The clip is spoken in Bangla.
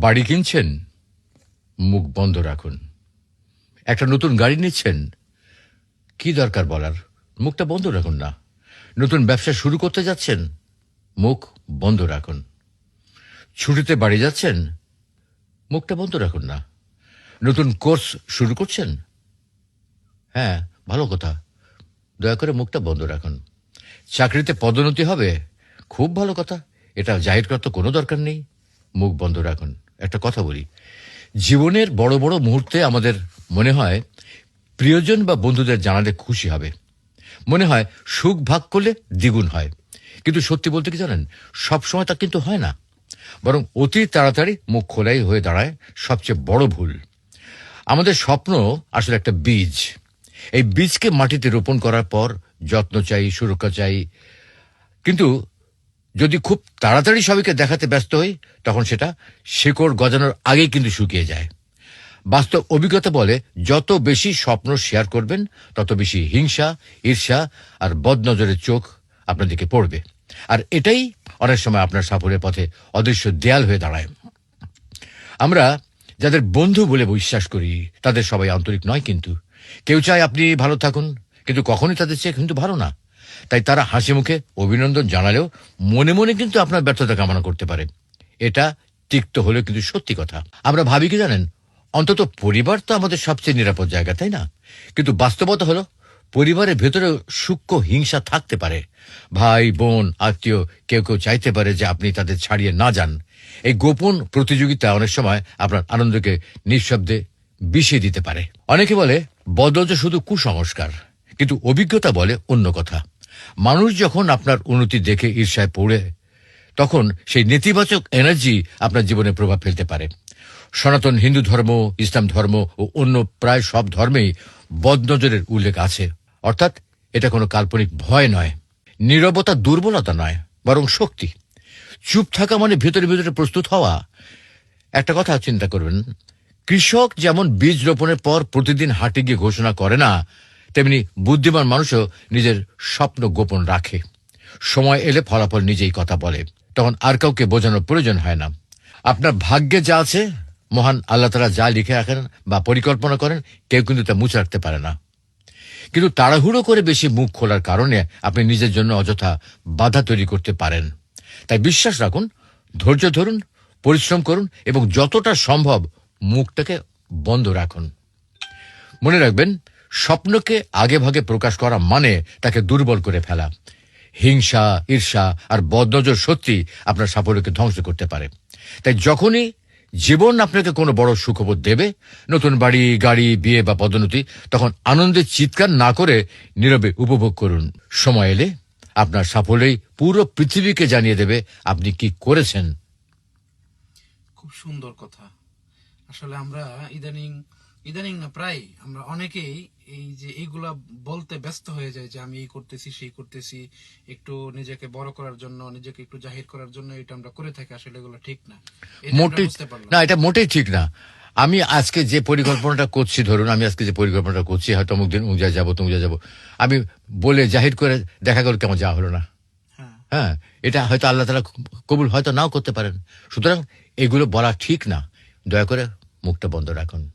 বাড়ি কিনছেন? মুখ বন্ধ রাখুন। একটা নতুন গাড়ি নিচ্ছেন? কি দরকার বলার? মুখটা বন্ধ রাখুন না। নতুন ব্যবসা শুরু করতে যাচ্ছেন? মুখ বন্ধ রাখুন। ছুটিতে বাড়ি যাচ্ছেন? মুখটা বন্ধ রাখুন না। নতুন কোর্স শুরু করছেন? হ্যাঁ ভালো কথা। দয়া করে মুখটা বন্ধ রাখুন। চাকরিতে পদোন্নতি হবে? খুব ভালো কথা। এটা জাহির করার তো কোনো দরকার নেই। মুখ বন্ধ রাখুন। একটা কথা বলি। জীবনের বড় বড় মুহূর্তে আমাদের মনে হয় প্রিয়জন বা বন্ধুদের জানালে খুশি হবে। মনে হয় সুখ ভাগ করলে দ্বিগুণ হয়। কিন্তু সত্যি বলতে কি জানেন? সব সময় তা কিন্তু হয় না। বরং অতি তাড়াতাড়ি মুখ খোলাই হয়ে দাঁড়ায় সবচেয়ে বড় ভুল। আমাদের স্বপ্ন আসলে একটা বীজ। এই বীজকে মাটিতে রোপণ করার পর যত্ন চাই, সুরক্ষা চাই। কিন্তু যদি খুব তাড়াতাড়ি সবাইকে দেখাতে ব্যস্ত হই, তখন সেটা শেকড় গজানোর আগেই কিন্তু শুকিয়ে যায়। বাস্তব অভিজ্ঞতা বলে যত বেশি স্বপ্ন শেয়ার করবেন, তত বেশি হিংসা, ঈর্ষা আর বদনজরের চোখ আপনার দিকে পড়বে। আর এটাই অনেক সময় আপনার সাফল্যের পথে অদৃশ্য দেয়াল হয়ে দাঁড়ায়। আমরা যাদের বন্ধু বলে বিশ্বাস করি, তাদের সবাই আন্তরিক নয় কিন্তু। কেউ চায় আপনি ভালো থাকুন, কিন্তু কখনোই তাদের চেয়ে কিন্তু ভালো না। তাই তারা হাসি মুখে অভিনন্দন জানালেও মনে মনে কিন্তু আপনার ব্যর্থতা কামনা করতে পারে। এটা তিক্ত হলেও কিন্তু সত্যি কথা। আমরা ভাবি কি জানেন? অন্তত পরিবার তো আমাদের সবচেয়ে নিরাপদ জায়গা, তাই না? কিন্তু বাস্তবতা হলো, পরিবারের ভেতরে সূক্ষ্ম হিংসা থাকতে পারে। ভাই, বোন, আত্মীয় কেউ কেউ চাইতে পারে যে আপনি তাদের ছাড়িয়ে না যান। এই গোপন প্রতিযোগিতা অনেক সময় আপনার আনন্দকে নিঃশব্দে বিষিয়ে দিতে পারে। অনেকে বলে, বদল শুধু কুসংস্কার। কিন্তু অভিজ্ঞতা বলে অন্য কথা। মানুষ যখন আপনার উন্নতি দেখে ঈর্ষায় পড়ে, তখন সেই নেতিবাচক এনার্জি আপনার জীবনে প্রভাব ফেলতে পারে। সনাতন হিন্দু ধর্ম, ইসলাম ধর্ম ও অন্য প্রায় সব ধর্মেই বদনজরের উল্লেখ আছে। অর্থাৎ এটা কোনো কাল্পনিক ভয় নয়, নীরবতা দুর্বলতা নয়, বরং শক্তি। চুপ থাকা মানে ভেতরে ভেতরে প্রস্তুত হওয়া। একটা কথা চিন্তা করবেন, কৃষক যেমন বীজ রোপণের পর প্রতিদিন হাটে গিয়ে ঘোষণা করে না তেমনি বুদ্ধিমান মানুষও নিজের স্বপ্ন গোপন রাখে। সময় এলে ফলাফল নিজেই কথা বলে। তখন আর কাউকে বোঝানোর প্রয়োজন হয় না। আপনার ভাগ্যে যা আছে, মহান আল্লাহ তারা যা লিখে রাখেন বা পরিকল্পনা করেন, কেউ কিন্তু তা মুছে রাখতে পারে না। কিন্তু তাড়াহুড়ো করে বেশি মুখ খোলার কারণে আপনি নিজের জন্য অযথা বাধা তৈরি করতে পারেন। তাই বিশ্বাস রাখুন, ধৈর্য ধরুন, পরিশ্রম করুন এবং যতটা সম্ভব মুখটাকে বন্ধ রাখুন। মনে রাখবেন স্বপ্নকে আগে ভাগে প্রকাশ করা মানে তাকে দুর্বল করে ফেলা। হিংসা, ঈর্ষা আর বদনজর সত্যি আপনার সাফল্যকে ধ্বংস করতে পারে। তাই যখনই জীবন আপনাকে কোনো বড় সুখবর দেবে, নতুন বাড়ি, গাড়ি, বিয়ে বা পদোন্নতি, তখন আনন্দের চিৎকার না করে নীরবে উপভোগ করুন। সময় এলে আপনার সাফল্যই পুরো পৃথিবীকে জানিয়ে দেবে আপনি কি করেছেন। খুব সুন্দর কথা। আসলে আমরা ইদানিং ইদানিং না, প্রায় আমরা অনেকেই এই যে এইগুলা বলতে ব্যস্ত হয়ে যায় যে আমি এই করতেছি সেই করতেছি। একটু নিজেকে বড় করার জন্য নিজেকে একটু জাহির করার জন্য এটা আমরা করে থাকি আসলে এগুলো ঠিক না। মোটেই না এটা মোটেই ঠিক না। আমি আজকে যে পরিকল্পনাটা করছি ধরুন আমি আজকে যে পরিকল্পনাটা করছি হয়তো অমুক দিন উঁজা যাব তুমুজা যাব। আমি বলে জাহির করে দেখা করে কেমন যাওয়া হলো না। হ্যাঁ। হ্যাঁ এটা হয়তো আল্লাহ তালা কবুল হয়তো নাও করতে পারেন। সুতরাং এগুলো বলা ঠিক না। দয়া করে মুখটা বন্ধ রাখুন।